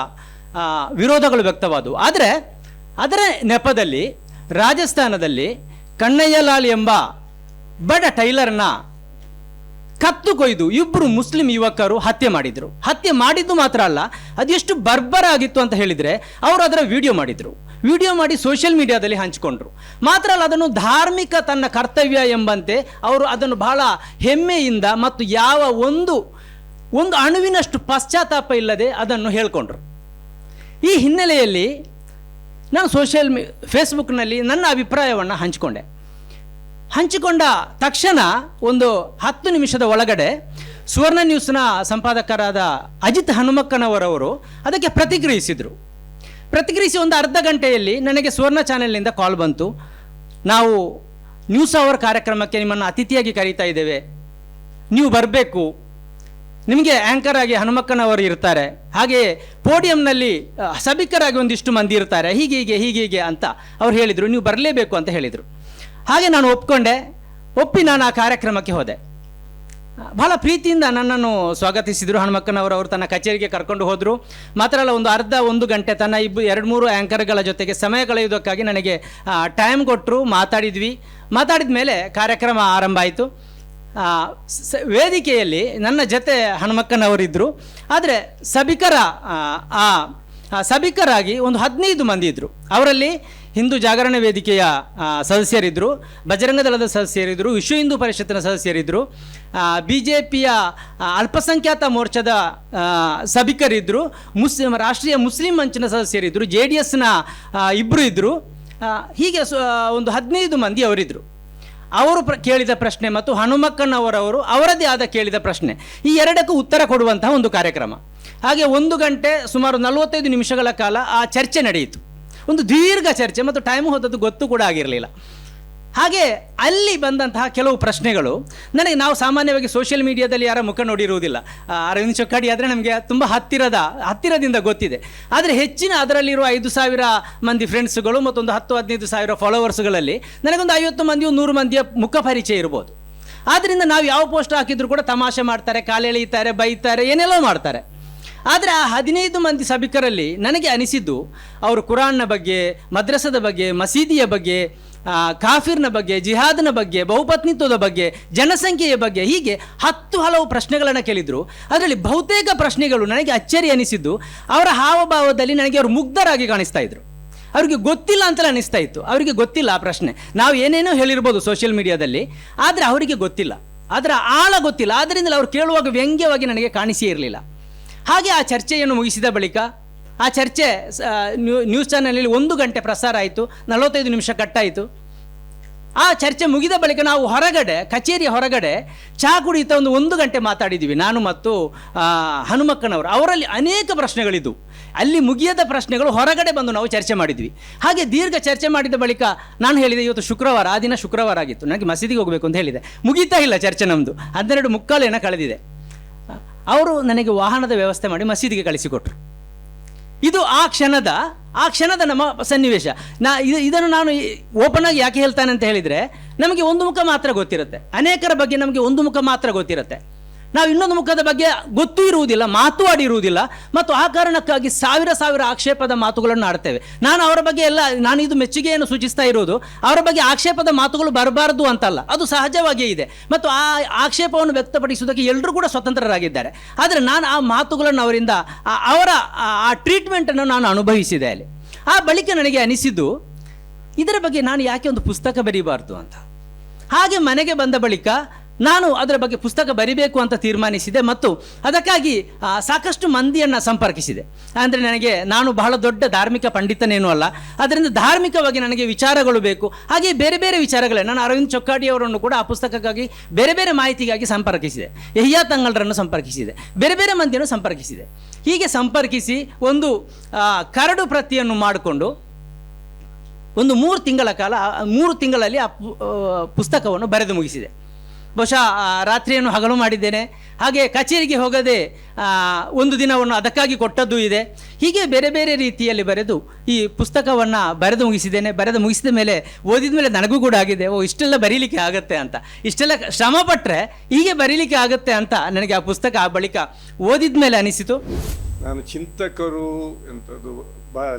ವಿರೋಧಗಳು ವ್ಯಕ್ತವಾದವು. ಆದರೆ, ಅದರ ನೆಪದಲ್ಲಿ, ರಾಜಸ್ಥಾನದಲ್ಲಿ ಕಣ್ಣಯ್ಯಲಾಲ್ ಎಂಬ ಬಡ ಟೈಲರ್ನ ಕತ್ತು ಕೊಯ್ದು ಇಬ್ಬರು ಮುಸ್ಲಿಂ ಯುವಕರು ಹತ್ಯೆ ಮಾಡಿದ್ರು. ಹತ್ಯೆ ಮಾಡಿದ್ದು ಮಾತ್ರ ಅಲ್ಲ, ಅದೆಷ್ಟು ಬರ್ಬರ ಆಗಿತ್ತು ಅಂತ ಹೇಳಿದರೆ ಅವರು ಅದರ ವಿಡಿಯೋ ಮಾಡಿದ್ರು. ವಿಡಿಯೋ ಮಾಡಿ ಸೋಷಿಯಲ್ ಮೀಡಿಯಾದಲ್ಲಿ ಹಂಚಿಕೊಂಡ್ರು. ಮಾತ್ರ ಅಲ್ಲ, ಅದನ್ನು ಧಾರ್ಮಿಕ ತನ್ನ ಕರ್ತವ್ಯ ಎಂಬಂತೆ ಅವರು ಅದನ್ನು ಬಹಳ ಹೆಮ್ಮೆಯಿಂದ ಮತ್ತು ಯಾವ ಒಂದು ಒಂದು ಅಣುವಿನಷ್ಟು ಪಶ್ಚಾತ್ತಾಪ ಇಲ್ಲದೆ ಅದನ್ನು ಹೇಳ್ಕೊಂಡ್ರು. ಈ ಹಿನ್ನೆಲೆಯಲ್ಲಿ ನಾನು ಸೋಷಿಯಲ್ ಮೀ ಫೇಸ್ಬುಕ್ನಲ್ಲಿ ನನ್ನ ಅಭಿಪ್ರಾಯವನ್ನು ಹಂಚಿಕೊಂಡೆ. ಹಂಚಿಕೊಂಡ ತಕ್ಷಣ ಒಂದು ಹತ್ತು ನಿಮಿಷದ ಒಳಗಡೆ ಸುವರ್ಣ ನ್ಯೂಸ್ನ ಸಂಪಾದಕರಾದ ಅಜಿತ್ ಹನುಮಕ್ಕನವರವರು ಅದಕ್ಕೆ ಪ್ರತಿಕ್ರಿಯಿಸಿದರು. ಪ್ರತಿಕ್ರಿಯಿಸಿ ಒಂದು ಅರ್ಧ ಗಂಟೆಯಲ್ಲಿ ನನಗೆ ಸುವರ್ಣ ಚಾನೆಲ್ನಿಂದ ಕಾಲ್ ಬಂತು. ನಾವು ನ್ಯೂಸ್ ಅವರ್ ಕಾರ್ಯಕ್ರಮಕ್ಕೆ ನಿಮ್ಮನ್ನು ಅತಿಥಿಯಾಗಿ ಕರೀತಾ ಇದ್ದೇವೆ. ನೀವು ಬರಬೇಕು. ನಿಮಗೆ ಆ್ಯಂಕರ್ ಆಗಿ ಹನುಮಕ್ಕನವರು ಇರ್ತಾರೆ. ಹಾಗೆಯೇ ಪೋಡಿಯಂನಲ್ಲಿ ಸಭಿಕರಾಗಿ ಒಂದಿಷ್ಟು ಮಂದಿ ಇರ್ತಾರೆ. ಹೀಗೆ ಹೀಗೆ ಹೀಗೆ ಹೀಗೆ ಅಂತ ಅವ್ರು ಹೇಳಿದರು. ನೀವು ಬರಲೇಬೇಕು ಅಂತ ಹೇಳಿದರು. ಹಾಗೆ ನಾನು ಒಪ್ಕೊಂಡೆ. ಒಪ್ಪಿ ನಾನು ಆ ಕಾರ್ಯಕ್ರಮಕ್ಕೆ ಹೋದೆ. ಬಹಳ ಪ್ರೀತಿಯಿಂದ ನನ್ನನ್ನು ಸ್ವಾಗತಿಸಿದರು. ಹನುಮಕ್ಕನವರು ಅವರು ತನ್ನ ಕಚೇರಿಗೆ ಕರ್ಕೊಂಡು ಹೋದರು. ಮಾತ್ರ ಅಲ್ಲ ಒಂದು ಅರ್ಧ ಒಂದು ಗಂಟೆ ತನ್ನ ಇಬ್ಬ ಎರಡು ಮೂರು ಆ್ಯಂಕರ್ಗಳ ಜೊತೆಗೆ ಸಮಯ ಕಳೆಯುವುದಕ್ಕಾಗಿ ನನಗೆ ಟೈಮ್ ಕೊಟ್ಟರು ಮಾತಾಡಿದ್ವಿ. ಮಾತಾಡಿದ ಮೇಲೆ ಕಾರ್ಯಕ್ರಮ ಆರಂಭ ಆಯಿತು. ವೇದಿಕೆಯಲ್ಲಿ ನನ್ನ ಜೊತೆ ಹನುಮಕ್ಕನವರಿದ್ದರು ಆದರೆ ಸಭಿಕರ ಆ, ಸಭಿಕರಾಗಿ ಒಂದು ಹದಿನೈದು ಮಂದಿ ಇದ್ದರು ಅವರಲ್ಲಿ ಹಿಂದೂ ಜಾಗರಣ ವೇದಿಕೆಯ ಸದಸ್ಯರಿದ್ದರು ಬಜರಂಗ ದಳದ ಸದಸ್ಯರಿದ್ದರು ವಿಶ್ವ ಹಿಂದೂ ಪರಿಷತ್ತಿನ ಸದಸ್ಯರಿದ್ದರು ಬಿ ಜೆ ಪಿಯ ಅಲ್ಪಸಂಖ್ಯಾತ ಮೋರ್ಚಾದ ಸಭಿಕರಿದ್ದರು ಮುಸ್ಲಿಂ ರಾಷ್ಟ್ರೀಯ ಮುಸ್ಲಿಂ ಮಂಚಿನ ಸದಸ್ಯರಿದ್ದರು ಜೆ ಡಿ ಎಸ್ನ ಇಬ್ಬರು ಇದ್ದರು ಹೀಗೆ ಒಂದು ಹದಿನೈದು ಮಂದಿ ಅವರಿದ್ದರು ಅವರು ಪ್ರ, ಕೇಳಿದ ಪ್ರಶ್ನೆ ಮತ್ತು ಹನುಮಕ್ಕನವರವರು ಅವರದೇ ಆದ ಕೇಳಿದ ಪ್ರಶ್ನೆ. ಈ ಎರಡಕ್ಕೂ ಉತ್ತರ ಕೊಡುವಂತಹ ಒಂದು ಕಾರ್ಯಕ್ರಮ. ಹಾಗೆ ಒಂದು ಗಂಟೆ ಸುಮಾರು ನಲವತ್ತೈದು ನಿಮಿಷಗಳ ಕಾಲ ಆ ಚರ್ಚೆ ನಡೆಯಿತು. ಒಂದು ದೀರ್ಘ ಚರ್ಚೆ ಮತ್ತು ಟೈಮ್ ಹೋದದ್ದು ಗೊತ್ತು ಕೂಡ ಆಗಿರಲಿಲ್ಲ. ಹಾಗೆ ಅಲ್ಲಿ ಬಂದಂತಹ ಕೆಲವು ಪ್ರಶ್ನೆಗಳು, ನನಗೆ ನಾವು ಸಾಮಾನ್ಯವಾಗಿ ಸೋಷಿಯಲ್ ಮೀಡಿಯಾದಲ್ಲಿ ಯಾರ ಮುಖ ನೋಡಿರುವುದಿಲ್ಲ. ಅರವಿಂದ್ ಚೊಕ್ಕಾಡಿ ಆದರೆ ನಮಗೆ ತುಂಬ ಹತ್ತಿರದ, ಹತ್ತಿರದಿಂದ ಗೊತ್ತಿದೆ. ಆದರೆ ಹೆಚ್ಚಿನ ಅದರಲ್ಲಿರುವ ಐದು ಸಾವಿರ ಮಂದಿ ಫ್ರೆಂಡ್ಸ್ಗಳು ಮತ್ತೊಂದು ಹತ್ತು, ಹದಿನೈದು ಸಾವಿರ ಫಾಲೋವರ್ಸ್ಗಳಲ್ಲಿ ನನಗೊಂದು ಐವತ್ತು ಮಂದಿಯು ನೂರು ಮಂದಿಯ ಮುಖ ಪರಿಚಯ ಇರ್ಬೋದು. ಆದ್ದರಿಂದ ನಾವು ಯಾವ ಪೋಸ್ಟ್ ಹಾಕಿದ್ರು ಕೂಡ ತಮಾಷೆ ಮಾಡ್ತಾರೆ, ಕಾಲೆಳೆಯುತ್ತಾರೆ, ಬೈತಾರೆ, ಏನೆಲ್ಲೋ ಮಾಡ್ತಾರೆ. ಆದರೆ ಆ ಹದಿನೈದು ಮಂದಿ ಸಭಿಕರಲ್ಲಿ ನನಗೆ ಅನಿಸಿದ್ದು ಅವರು ಕುರಾನ್ನ ಬಗ್ಗೆ, ಮದ್ರಸದ ಬಗ್ಗೆ, ಮಸೀದಿಯ ಬಗ್ಗೆ ಕಾಫಿರ್ನ ಬಗ್ಗೆ, ಜಿಹಾದ್ನ ಬಗ್ಗೆ, ಬಹುಪತ್ನಿತ್ವದ ಬಗ್ಗೆ, ಜನಸಂಖ್ಯೆಯ ಬಗ್ಗೆ ಹೀಗೆ ಹತ್ತು ಹಲವು ಪ್ರಶ್ನೆಗಳನ್ನು ಕೇಳಿದರು. ಅದರಲ್ಲಿ ಬಹುತೇಕ ಪ್ರಶ್ನೆಗಳು ನನಗೆ ಅಚ್ಚರಿ ಅನಿಸಿದ್ದು. ಅವರ ಹಾವಭಾವದಲ್ಲಿ ನನಗೆ ಅವರು ಮುಗ್ಧರಾಗಿ ಕಾಣಿಸ್ತಾ ಇದ್ರು. ಅವರಿಗೆ ಗೊತ್ತಿಲ್ಲ ಅಂತಲೇ ಅನಿಸ್ತಾ ಇತ್ತು. ಅವರಿಗೆ ಗೊತ್ತಿಲ್ಲ ಆ ಪ್ರಶ್ನೆ. ನಾವು ಏನೇನೋ ಹೇಳಿರ್ಬೋದು ಸೋಷಿಯಲ್ ಮೀಡಿಯಾದಲ್ಲಿ ಆದರೆ ಅವರಿಗೆ ಗೊತ್ತಿಲ್ಲ. ಆದರೆ ಆಳ ಗೊತ್ತಿಲ್ಲ. ಆದ್ದರಿಂದ ಅವ್ರು ಕೇಳುವಾಗ ವ್ಯಂಗ್ಯವಾಗಿ ನನಗೆ ಕಾಣಿಸಿಯೇ ಇರಲಿಲ್ಲ. ಹಾಗೆ ಆ ಚರ್ಚೆಯನ್ನು ಮುಗಿಸಿದ ಬಳಿಕ ಆ ಚರ್ಚೆ ನ್ಯೂಸ್ ಚಾನಲಲ್ಲಿ ಒಂದು ಗಂಟೆ ಪ್ರಸಾರ ಆಯಿತು, ನಲವತ್ತೈದು ನಿಮಿಷ ಕಟ್ಟಾಯಿತು. ಆ ಚರ್ಚೆ ಮುಗಿದ ಬಳಿಕ ನಾವು ಹೊರಗಡೆ, ಕಚೇರಿಯ ಹೊರಗಡೆ ಚಹಾ ಕುಡಿಯುತ್ತಾ ಒಂದು ಒಂದು ಗಂಟೆ ಮಾತಾಡಿದ್ದೀವಿ ನಾನು ಮತ್ತು ಹನುಮಕ್ಕನವರು. ಅವರಲ್ಲಿ ಅನೇಕ ಪ್ರಶ್ನೆಗಳಿದ್ದವು ಅಲ್ಲಿ ಮುಗಿಯದ ಪ್ರಶ್ನೆಗಳು ಹೊರಗಡೆ ಬಂದು ನಾವು ಚರ್ಚೆ ಮಾಡಿದ್ವಿ. ಹಾಗೆ ದೀರ್ಘ ಚರ್ಚೆ ಮಾಡಿದ ಬಳಿಕ ನಾನು ಹೇಳಿದೆ, ಇವತ್ತು ಶುಕ್ರವಾರ, ಆ ದಿನ ಶುಕ್ರವಾರ ಆಗಿತ್ತು. ನನಗೆ ಮಸೀದಿಗೆ ಹೋಗಬೇಕು ಅಂತ ಹೇಳಿದೆ. ಮುಗೀತಾ ಇಲ್ಲ ಚರ್ಚೆ ನಮ್ಮದು ಹನ್ನೆರಡು ಮುಕ್ಕಾಲು ಏನೋ ಕಳೆದಿದೆ. ಅವರು ನನಗೆ ವಾಹನದ ವ್ಯವಸ್ಥೆ ಮಾಡಿ ಮಸೀದಿಗೆ ಕಳಿಸಿಕೊಟ್ರು. ಇದು ಆ ಕ್ಷಣದ ಆ ಕ್ಷಣದ ನಮ್ಮ ಸನ್ನಿವೇಶ. ನಾ, ಇದು, ಇದನ್ನು ನಾನು ಓಪನ್ ಆಗಿ ಯಾಕೆ ಹೇಳ್ತಾನೆ ಅಂತ ಹೇಳಿದರೆ, ನಮಗೆ ಒಂದು ಮುಖ ಮಾತ್ರ ಗೊತ್ತಿರುತ್ತೆ. ಅನೇಕರ ಬಗ್ಗೆ ನಮಗೆ ಒಂದು ಮುಖ ಮಾತ್ರ ಗೊತ್ತಿರುತ್ತೆ. ನಾವು ಇನ್ನೊಂದು ಮುಖದ ಬಗ್ಗೆ ಗೊತ್ತೂ ಇರುವುದಿಲ್ಲ, ಮಾತು ಆಡಿರುವುದಿಲ್ಲ, ಮತ್ತು ಆ ಕಾರಣಕ್ಕಾಗಿ ಸಾವಿರ ಸಾವಿರ ಆಕ್ಷೇಪದ ಮಾತುಗಳನ್ನು ಆಡ್ತೇವೆ. ನಾನು ಅವರ ಬಗ್ಗೆ ಎಲ್ಲ, ನಾನು ಇದು ಮೆಚ್ಚುಗೆಯನ್ನು ಸೂಚಿಸ್ತಾ ಇರೋದು, ಅವರ ಬಗ್ಗೆ ಆಕ್ಷೇಪದ ಮಾತುಗಳು ಬರಬಾರದು ಅಂತಲ್ಲ, ಅದು ಸಹಜವಾಗಿಯೇ ಇದೆ. ಮತ್ತು ಆ ಆಕ್ಷೇಪವನ್ನು ವ್ಯಕ್ತಪಡಿಸುವುದಕ್ಕೆ ಎಲ್ಲರೂ ಕೂಡ ಸ್ವತಂತ್ರರಾಗಿದ್ದಾರೆ. ಆದರೆ ನಾನು ಆ ಮಾತುಗಳನ್ನು ಅವರಿಂದ ಅವರ, ಆ ಟ್ರೀಟ್ಮೆಂಟನ್ನು ನಾನು ಅನುಭವಿಸಿದೆ ಅಲ್ಲಿ. ಆ ಬಳಿಕ ನನಗೆ ಅನಿಸಿದ್ದು, ಇದರ ಬಗ್ಗೆ ನಾನು ಯಾಕೆ ಒಂದು ಪುಸ್ತಕ ಬರೀಬಾರ್ದು ಅಂತ. ಹಾಗೆ ಮನೆಗೆ ಬಂದ ಬಳಿಕ ನಾನು ಅದರ ಬಗ್ಗೆ ಪುಸ್ತಕ ಬರಿಬೇಕು ಅಂತ ತೀರ್ಮಾನಿಸಿದೆ ಮತ್ತು ಅದಕ್ಕಾಗಿ ಸಾಕಷ್ಟು ಮಂದಿಯನ್ನು ಸಂಪರ್ಕಿಸಿದೆ. ಅಂದರೆ ನನಗೆ ನಾನು ಬಹಳ ದೊಡ್ಡ ಧಾರ್ಮಿಕ ಪಂಡಿತನೇನೂ ಅಲ್ಲ. ಅದರಿಂದ ಧಾರ್ಮಿಕವಾಗಿ ನನಗೆ ವಿಚಾರಗಳು ಬೇಕು. ಹಾಗೆ ಬೇರೆ ಬೇರೆ ವಿಚಾರಗಳೇ. ನಾನು ಅರವಿಂದ್ ಚೊಕ್ಕಾಡಿಯವರನ್ನು ಕೂಡ ಆ ಪುಸ್ತಕಕ್ಕಾಗಿ ಬೇರೆ ಬೇರೆ ಮಾಹಿತಿಗಾಗಿ ಸಂಪರ್ಕಿಸಿದೆ. ಯಹ್ಯಾ ತಂಗಳರನ್ನು ಸಂಪರ್ಕಿಸಿದೆ. ಬೇರೆ ಬೇರೆ ಮಂದಿಯನ್ನು ಸಂಪರ್ಕಿಸಿದೆ. ಹೀಗೆ ಸಂಪರ್ಕಿಸಿ ಒಂದು ಕರಡು ಪ್ರತಿಯನ್ನು ಮಾಡಿಕೊಂಡು ಒಂದು ಮೂರು ತಿಂಗಳ ಕಾಲ ಮೂರು ತಿಂಗಳಲ್ಲಿ ಆ, ಪುಸ್ತಕವನ್ನು ಬರೆದು ಮುಗಿಸಿದೆ. ಬಹುಶಃ ರಾತ್ರಿಯನ್ನು ಹಗಲು ಮಾಡಿದ್ದೇನೆ. ಹಾಗೆ ಕಚೇರಿಗೆ ಹೋಗದೆ ಒಂದು ದಿನವನ್ನು ಅದಕ್ಕಾಗಿ ಕೊಟ್ಟದ್ದು ಇದೆ. ಹೀಗೆ ಬೇರೆ ಬೇರೆ ರೀತಿಯಲ್ಲಿ ಬರೆದು ಈ ಪುಸ್ತಕವನ್ನು ಬರೆದು ಮುಗಿಸಿದ್ದೇನೆ. ಬರೆದು ಮುಗಿಸಿದ ಮೇಲೆ ಓದಿದ ಮೇಲೆ ನನಗೂ ಕೂಡ ಆಗಿದೆ. ಓ, ಇಷ್ಟೆಲ್ಲ ಬರೀಲಿಕ್ಕೆ ಆಗುತ್ತೆ ಅಂತ. ಇಷ್ಟೆಲ್ಲ ಶ್ರಮ ಪಟ್ಟರೆ ಹೀಗೆ ಬರೀಲಿಕ್ಕೆ ಆಗುತ್ತೆ ಅಂತ ನನಗೆ ಆ ಪುಸ್ತಕ ಆ ಬಳಿಕ ಓದಿದ ಮೇಲೆ ಅನಿಸಿತು. ನಾನು ಚಿಂತಕರು ಎಂಥದ್ದು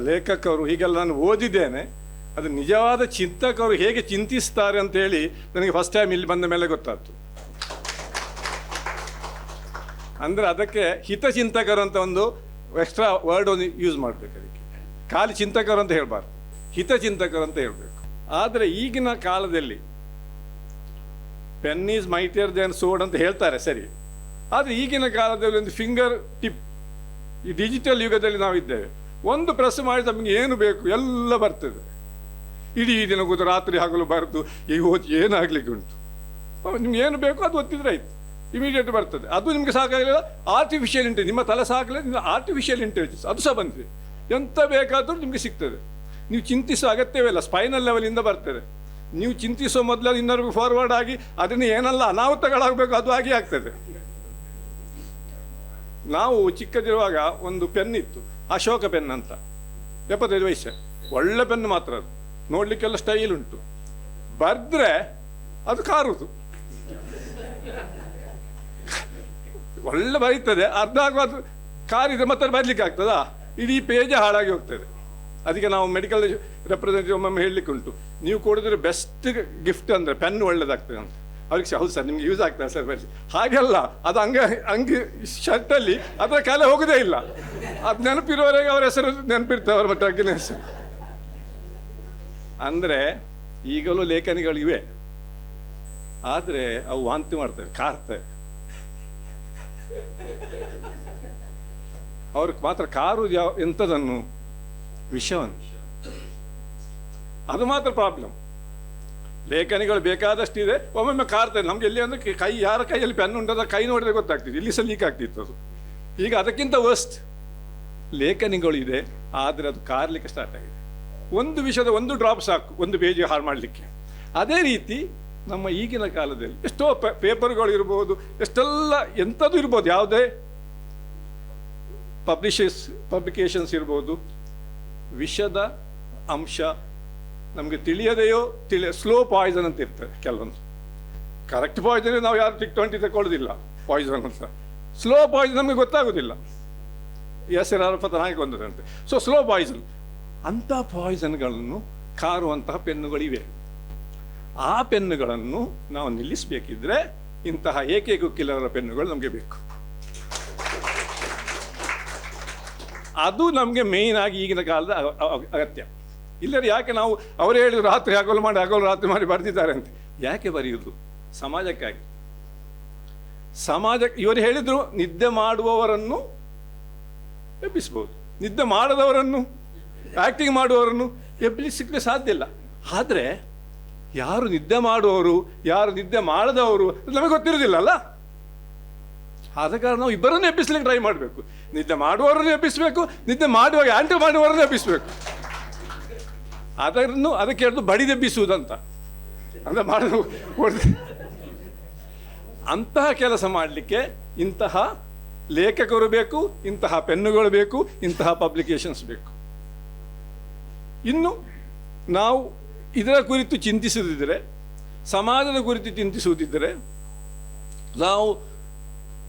ಲೇಖಕರು ಹೀಗೆಲ್ಲ ನಾನು ಓದಿದ್ದೇನೆ. ಅದು ನಿಜವಾದ ಚಿಂತಕರು ಹೇಗೆ ಚಿಂತಿಸ್ತಾರೆ ಅಂತ ಹೇಳಿ ನನಗೆ ಫಸ್ಟ್ ಟೈಮ್ ಇಲ್ಲಿ ಬಂದ ಮೇಲೆ ಗೊತ್ತಾಯ್ತು. ಅಂದರೆ ಅದಕ್ಕೆ ಹಿತಚಿಂತಕರು ಅಂತ ಒಂದು ಎಕ್ಸ್ಟ್ರಾ ವರ್ಡ್ ಒಂದು ಯೂಸ್ ಮಾಡಬೇಕು ಅದಕ್ಕೆ. ಖಾಲಿ ಚಿಂತಕರು ಅಂತ ಹೇಳಬಾರ್ದು. ಹಿತಚಿಂತಕರು ಅಂತ ಹೇಳಬೇಕು. ಆದರೆ ಈಗಿನ ಕಾಲದಲ್ಲಿ pen is mightier than sword ಅಂತ ಹೇಳ್ತಾರೆ ಸರಿ. ಆದರೆ ಈಗಿನ ಕಾಲದಲ್ಲಿ ಒಂದು ಫಿಂಗರ್ ಟಿಪ್ ಈ ಡಿಜಿಟಲ್ ಯುಗದಲ್ಲಿ ನಾವಿದ್ದೇವೆ. ಒಂದು ಪ್ರೆಸ್ ಮಾಡಿ ನಮಗೆ ಏನು ಬೇಕು? ಎಲ್ಲ ಬರ್ತದೆ. ಇಡೀ ದಿನ ಕೂತು ರಾತ್ರಿ ಹಗಲು ಬರೆದು. ಇವತ್ತು ಏನಾಗಲಿಕ್ಕೆ ಉಂಟು? ನಿಮ್ಗೆ ಏನು ಬೇಕೋ ಅದು ಒತ್ತಿದ್ರೆ ಆಯ್ತು. ಇಮಿಡಿಯೇಟ್ ಬರ್ತದೆ. ಅದು ನಿಮಗೆ ಸಾಕಾಗಲಿಲ್ಲ ಆರ್ಟಿಫಿಷಿಯಲ್ ಇಂಟೆಲಿಜೆನ್ಸ್ ನಿಮ್ಮ ತಲೆ ಸಾಕಲಿಲ್ಲ ಆರ್ಟಿಫಿಷಿಯಲ್ ಇಂಟೆಲಿಜೆನ್ಸ್ ಅದು ಸಹ ಬಂದಿದೆ. ಎಂತ ಬೇಕಾದರೂ ನಿಮಗೆ ಸಿಗ್ತದೆ. ನೀವು ಚಿಂತಿಸೋ ಅಗತ್ಯವೇ ಇಲ್ಲ ಸ್ಪೈನಲ್ ಲೆವೆಲಿಂದ ಬರ್ತದೆ. ನೀವು ಚಿಂತಿಸೋ ಮೊದಲು ಅದು ಇನ್ನೊರ್ಗೂ ಫಾರ್ವರ್ಡ್ ಆಗಿ, ಅದನ್ನ ಏನೆಲ್ಲ, ಅನಾಹುತಗಳಾಗಬೇಕು, ಅದು ಆಗಿ ಆಗ್ತದೆ. ನಾವು ಚಿಕ್ಕದಿರುವಾಗ ಒಂದು ಪೆನ್ ಇತ್ತು, ಅಶೋಕ ಪೆನ್ ಅಂತ. ಎಪ್ಪತ್ತೈದು ವಯಸ್ಸು. ಒಳ್ಳೆ ಪೆನ್ ಮಾತ್ರ ಅದು. ನೋಡ್ಲಿಕ್ಕೆಲ್ಲ ಸ್ಟೈಲ್ ಉಂಟು. ಬರ್ದ್ರೆ ಅದು ಕಾರುದು. ಒಳ್ಳೆ ಬರೀತದೆ, ಅರ್ಧ ಆಗುವ ಕಾರಿದ್ರೆ ಮತ್ತೆ ಬರ್ಲಿಕ್ಕೆ ಆಗ್ತದಾ? ಇಡೀ ಪೇಜೇ ಹಾಳಾಗಿ ಹೋಗ್ತದೆ. ಅದಕ್ಕೆ ನಾವು ಮೆಡಿಕಲ್ ರೆಪ್ರೆಸೆಂಟೇಟಿವ್ ಒಮ್ಮೊಮ್ಮೆ ಹೇಳಲಿಕ್ಕೆ ಉಂಟು. ನೀವು ಕೊಡಿದ್ರೆ ಬೆಸ್ಟ್ ಗಿಫ್ಟ್ ಅಂದರೆ ಪೆನ್ ಒಳ್ಳೇದಾಗ್ತದೆ ಅಂತ. ಅವ್ರಿಗೆ ಹೌದು ಸರ್ ನಿಮ್ಗೆ ಯೂಸ್ ಆಗ್ತದೆ ಸರ್ ಬರ್ಸಿ ಹಾಗೆಲ್ಲ ಅದು ಹಂಗೆ ಅಂಗಿ ಶರ್ಟಲ್ಲಿ ಅದರ ಕಾಲ ಹೋಗೋದೇ ಇಲ್ಲ. ಅದು ನೆನಪಿರೋವರೆಗೆ ಅವ್ರ ಹೆಸರು ನೆನಪಿರ್ತವೆ, ಅವ್ರ ಮತ್ತೆ ಹೆಸರು ಅಂದರೆ ಈಗಲೂ ಲೇಖನಿಗಳಿವೆ ಆದರೆ ಅವು ವಾಂತಿ ಮಾಡ್ತವೆ, ಕಾರ್ತವೆ. ಅವ್ರಿಗೆ ಮಾತ್ರ ಕಾರು ಯಾವ, ಎಂಥದನ್ನು? ವಿಷವನ್ನು. ಅದು ಮಾತ್ರ ಪ್ರಾಬ್ಲಮ್ ಲೇಖನಿಗಳು ಬೇಕಾದಷ್ಟು ಇದೆ ಒಮ್ಮೊಮ್ಮೆ ಕಾರ್ತದೆ ನಮ್ಗೆ ಎಲ್ಲಿ ಅಂದ್ರೆ ಕೈ, ಯಾರ ಕೈಯಲ್ಲಿ ಪೆನ್ ಉಂಟದ ಕೈ ನೋಡಿದ್ರೆ ಗೊತ್ತಾಗ್ತಿತ್ತು. ಇಲ್ಲಿ ಸಹ ಲೀಕ್ ಆಗ್ತಿತ್ತು ಅದು. ಈಗ ಅದಕ್ಕಿಂತ ವರ್ಸ್ಟ್ ಲೇಖನಿಗಳು ಇದೆ, ಆದರೆ ಅದು ಕಾರ್ಲಿಕ್ಕೆ ಸ್ಟಾರ್ಟ್ ಆಗಿದೆ. ಒಂದು ವಿಷಯದ ಒಂದು ಡ್ರಾಪ್ ಸಾಕು, ಒಂದು ಪೇಜ್ ಹಾಳು ಮಾಡಲಿಕ್ಕೆ. ಅದೇ ರೀತಿ ನಮ್ಮ ಈಗಿನ ಕಾಲದಲ್ಲಿ ಎಷ್ಟೋ ಪೇಪರ್ಗಳು ಇರ್ಬೋದು, ಎಷ್ಟೆಲ್ಲ ಎಂಥದ್ದು ಇರ್ಬೋದು, ಯಾವುದೇ ಪಬ್ಲಿಷಸ್ ಪಬ್ಲಿಕೇಶನ್ಸ್ ಇರ್ಬೋದು, ವಿಷದ ಅಂಶ ನಮಗೆ ತಿಳಿಯದೆಯೋ ತಿಳಿಯ ಸ್ಲೋ ಪಾಯ್ಸನ್ ಅಂತ ಇರ್ತದೆ ಕೆಲವೊಂದು. ಕರೆಕ್ಟ್ ಪಾಯ್ಸನ್ ನಾವು ಯಾರು ಟಿಕ್ ಟ್ವೆಂಟಿ ತಗೊಳ್ಳೋದಿಲ್ಲ ಪಾಯ್ಸನ್ ಅಂತ. ಸ್ಲೋ ಪಾಯ್ಸನ್ ನಮಗೆ ಗೊತ್ತಾಗೋದಿಲ್ಲ. ಎಸ್ ಆರ್ ಹಾಗೆ ಬಂದದಂತೆ. ಸೊ ಸ್ಲೋ ಪಾಯ್ಸನ್ ಅಂಥ ಪಾಯ್ಸನ್ಗಳನ್ನು ಕಾರುವಂತಹ ಪೆನ್ನುಗಳಿವೆ. ಆ ಪೆನ್ನುಗಳನ್ನು ನಾವು ನಿಲ್ಲಿಸಬೇಕಿದ್ರೆ ಇಂತಹ ಏಕೈಕ ಕಿಲ್ಲರ ಪೆನ್ನುಗಳು ನಮಗೆ ಬೇಕು. ಅದು ನಮಗೆ ಮೇಯ್ನ್ ಆಗಿ ಈಗಿನ ಕಾಲದ ಅಗ- ಅಗ- ಅಗತ್ಯ. ಇಲ್ಲರೂ ಯಾಕೆ ನಾವು ಅವರು ಹೇಳಿದ್ರು ರಾತ್ರಿ ಹಗಲು ಮಾಡಿ, ಹಗಲು ರಾತ್ರಿ ಮಾಡಿ ಬರೆದಿದ್ದಾರೆ ಅಂತ. ಯಾಕೆ ಬರೆಯುವುದು ಸಮಾಜಕ್ಕಾಗಿ. ಸಮಾಜಕ್ಕೆ, ಇವರು ಹೇಳಿದ್ರು ನಿದ್ದೆ ಮಾಡುವವರನ್ನು ಎಬ್ಬಿಸ್ಬೋದು ನಿದ್ದೆ ಮಾಡದವರನ್ನು ಆ್ಯಕ್ಟಿಂಗ್ ಮಾಡುವವರನ್ನು ಎಬ್ಬಿಸಲಿಕ್ಕೆ ಸಾಧ್ಯ ಇಲ್ಲ. ಆದರೆ ಯಾರು ನಿದ್ದೆ ಮಾಡುವವರು, ಯಾರು ನಿದ್ದೆ ಮಾಡದವರು ನಮಗೆ ಗೊತ್ತಿರೋದಿಲ್ಲ ಅಲ್ಲ ಆದ ಕಾರಣ ನಾವು ಇಬ್ಬರನ್ನು ಎಬ್ಬಿಸ್ಲಿಕ್ಕೆ ಟ್ರೈ ಮಾಡಬೇಕು. ನಿದ್ದೆ ಮಾಡುವವರನ್ನು ಎಬ್ಬಿಸಬೇಕು, ನಿದ್ದೆ ಮಾಡುವಾಗ ಆಂಟಿ ಮಾಡುವವರನ್ನು ಎಬ್ಬಿಸಬೇಕು. ಅದನ್ನು ಅದಕ್ಕೆ ಹೇಳಿದು ಬಡಿದೆಬ್ಬಿಸುವುದಂತ ಅಂದರೆ ಮಾಡೋದು ಅಂತಹ ಕೆಲಸ ಮಾಡಲಿಕ್ಕೆ ಇಂತಹ ಲೇಖಕರು ಬೇಕು, ಇಂತಹ ಪೆನ್ನುಗಳು ಬೇಕು, ಇಂತಹ ಪಬ್ಲಿಕೇಶನ್ಸ್ ಬೇಕು. ಇನ್ನು ನಾವು ಇದರ ಕುರಿತು ಚಿಂತಿಸದಿದ್ದರೆ, ಸಮಾಜದ ಕುರಿತು ಚಿಂತಿಸುವುದಿದ್ದರೆ, ನಾವು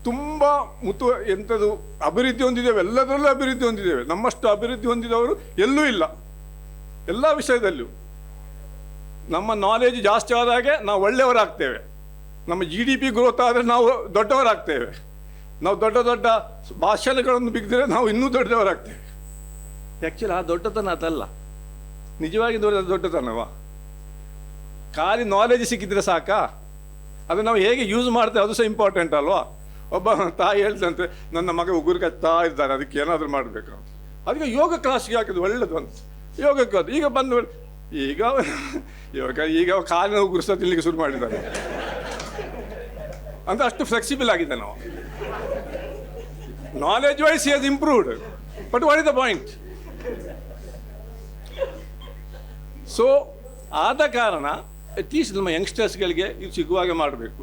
ತುಂಬ ಮುತು ಎಂಥದ್ದು ಅಭಿವೃದ್ಧಿ ಹೊಂದಿದ್ದೇವೆ, ಎಲ್ಲದರಲ್ಲೂ ಅಭಿವೃದ್ಧಿ ಹೊಂದಿದ್ದೇವೆ. ನಮ್ಮಷ್ಟು ಅಭಿವೃದ್ಧಿ ಹೊಂದಿದವರು ಎಲ್ಲೂ ಇಲ್ಲ. ಎಲ್ಲ ವಿಷಯದಲ್ಲೂ. ನಮ್ಮ ನಾಲೆಜ್ ಜಾಸ್ತಿ ಆದಾಗೆ ನಾವು ಒಳ್ಳೆಯವರಾಗ್ತೇವೆ. ನಮ್ಮ ಜಿ ಡಿ ಪಿ ಗ್ರೋತ್ ಆದರೆ ನಾವು ದೊಡ್ಡವರಾಗ್ತೇವೆ. ನಾವು ದೊಡ್ಡ ದೊಡ್ಡ ಭಾಷಣಗಳನ್ನು ಬಿಗಿದ್ರೆ ನಾವು ಇನ್ನೂ ದೊಡ್ಡವರಾಗ್ತೇವೆ. ಆ್ಯಕ್ಚುಲಿ ಆ ದೊಡ್ಡತನ ಅದಲ್ಲ. ನಿಜವಾಗಿ ದೊಡ್ಡ ದೊಡ್ಡತನವ. ಖಾಲಿ ನಾಲೆಜ್ ಸಿಕ್ಕಿದ್ರೆ ಸಾಕಾ? ಅದು ನಾವು ಹೇಗೆ ಯೂಸ್ ಮಾಡ್ತೇವೆ ಅದು ಸಹ ಇಂಪಾರ್ಟೆಂಟ್ ಅಲ್ವಾ? ಒಬ್ಬ ತಾಯಿ ಹೇಳ್ತಂತೆ, ನನ್ನ ಮಗ ಉಗುರು ಕಚ್ತಾ ಇದ್ದಾರೆ ಅದಕ್ಕೆ ಏನಾದರೂ ಮಾಡಬೇಕು ಅದಕ್ಕೆ ಯೋಗ ಕ್ಲಾಸ್ಗೆ ಹಾಕಿದ್ದು ಒಳ್ಳೇದು ಅಂತ. ಯೋಗಕ್ಕೆ ಅದು ಈಗ ಬಂದು ಈಗ ಯೋಗ ಈಗ ಕಾಲಿನ ಉಗುರು ಸಹ ತಿನ್ಲಿಕ್ಕೆ ಶುರು ಮಾಡಿದ್ದಾರೆ. ಅಂತ ಅಷ್ಟು ಫ್ಲೆಕ್ಸಿಬಲ್ ಆಗಿದೆ ನಾವು knowledge wise he improved but what is the point so ಆದ ಕಾರಣ ಅಟ್ಲೀಸ್ಟ್ ನಮ್ಮ ಯಂಗ್ಸ್ಟರ್ಸ್ಗಳಿಗೆ ಇದು ಸಿಗುವಾಗೆ ಮಾಡಬೇಕು.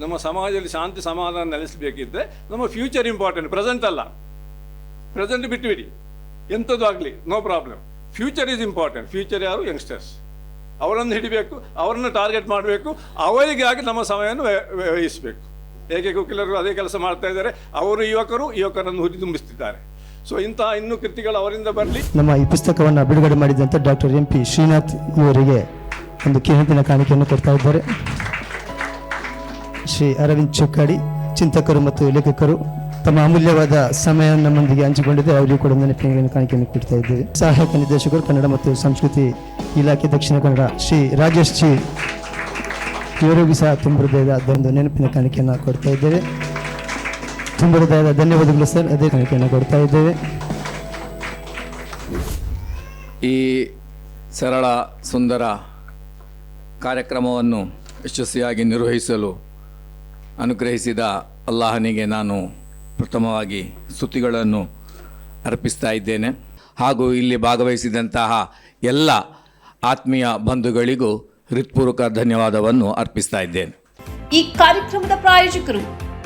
ನಮ್ಮ ಸಮಾಜದಲ್ಲಿ ಶಾಂತಿ ಸಮಾಧಾನ ನೆಲೆಸಬೇಕಿದ್ರೆ, ನಮ್ಮ ಫ್ಯೂಚರ್ ಇಂಪಾರ್ಟೆಂಟ್ ಪ್ರೆಸೆಂಟ್ ಅಲ್ಲ. ಪ್ರೆಸೆಂಟ್ ಬಿಟ್ಟುಬಿಡಿ ಎಂಥದ್ದು ಆಗಲಿ no problem future is important future ಯಾರು? ಯಂಗ್ಸ್ಟರ್ಸ್ ಅವರನ್ನು ಹಿಡಿಬೇಕು, ಅವರನ್ನು ಟಾರ್ಗೆಟ್ ಮಾಡಬೇಕು, ಅವರಿಗಾಗಿ ನಮ್ಮ ಸಮಯವನ್ನು ವ್ಯಯಿಸಬೇಕು. ಹೇಗೆ ಕುಕಿಲರು ಅದೇ ಕೆಲಸ ಮಾಡ್ತಾ ಇದ್ದಾರೆ? ಅವರು ಯುವಕರು, ಯುವಕರನ್ನು ಹುರಿದುಂಬಿಸ್ತಿದ್ದಾರೆ. ಸೊ ಇಂತಹ ಇನ್ನೂ ಕೃತಿಗಳು ಅವರಿಂದ ಬರಲಿ. ನಮ್ಮ ಈ ಪುಸ್ತಕವನ್ನು ಬಿಡುಗಡೆ ಮಾಡಿದಂಥ ಡಾಕ್ಟರ್ ಎಂ ಪಿ ಶ್ರೀನಾಥ್ ಇವರಿಗೆ ಒಂದು ಕಿರುತಿನ ಕಾಣಿಕೆಯನ್ನು ಕೊಡ್ತಾ ಇದ್ದಾರೆ. ಶ್ರೀ ಅರವಿಂದ್ ಚೊಕ್ಕಾಡಿ ಚಿಂತಕರು ಮತ್ತು ಲೇಖಕರು ತಮ್ಮ ಅಮೂಲ್ಯವಾದ ಸಮಯ ನಮ್ಮೊಂದಿಗೆ ಹಂಚಿಕೊಂಡಿದ್ದೆ ಅವರಿಗೂ ಕೂಡ ನೆನಪಿನ ಕಾಣಿಕೆಯನ್ನು ಕೊಡ್ತಾ ಇದ್ದೇವೆ. ಸಹಾಯಕ ನಿರ್ದೇಶಕರು ಕನ್ನಡ ಮತ್ತು ಸಂಸ್ಕೃತಿ ಇಲಾಖೆ ದಕ್ಷಿಣ ಕನ್ನಡ ಶ್ರೀ ರಾಜೇಶ್ ಜಿ ಇವರಿಗೂ ಸಹ ತುಂಬ ಹೃದಯದ ಅದೊಂದು ನೆನಪಿನ ಕಾಣಿಕೆಯನ್ನು ಕೊಡ್ತಾ ಇದ್ದೇವೆ ತುಂಬ ಹೃದಯದ ಧನ್ಯವಾದಗಳು ಸರ್. ಅದೇ ಕಾಣಿಕೆಯನ್ನು ಕೊಡ್ತಾ ಇದ್ದೇವೆ. ಈ ಸರಳ ಸುಂದರ ಕಾರ್ಯಕ್ರಮವನ್ನು ಯಶಸ್ವಿಯಾಗಿ ನಿರ್ವಹಿಸಲು ಅನುಗ್ರಹಿಸಿದ ಅಲ್ಲಾಹನಿಗೆ ನಾನು ಪ್ರಥಮವಾಗಿ ಸ್ತುತಿಗಳನ್ನು ಅರ್ಪಿಸ್ತಾ ಇದ್ದೇನೆ. ಹಾಗೂ ಇಲ್ಲಿ ಭಾಗವಹಿಸಿದಂತಹ ಎಲ್ಲ ಆತ್ಮೀಯ ಬಂಧುಗಳಿಗೂ ಹೃತ್ಪೂರ್ವಕ ಧನ್ಯವಾದವನ್ನು ಅರ್ಪಿಸ್ತಾ ಇದ್ದೇನೆ. ಈ ಕಾರ್ಯಕ್ರಮದ ಪ್ರಾಯೋಜಕರು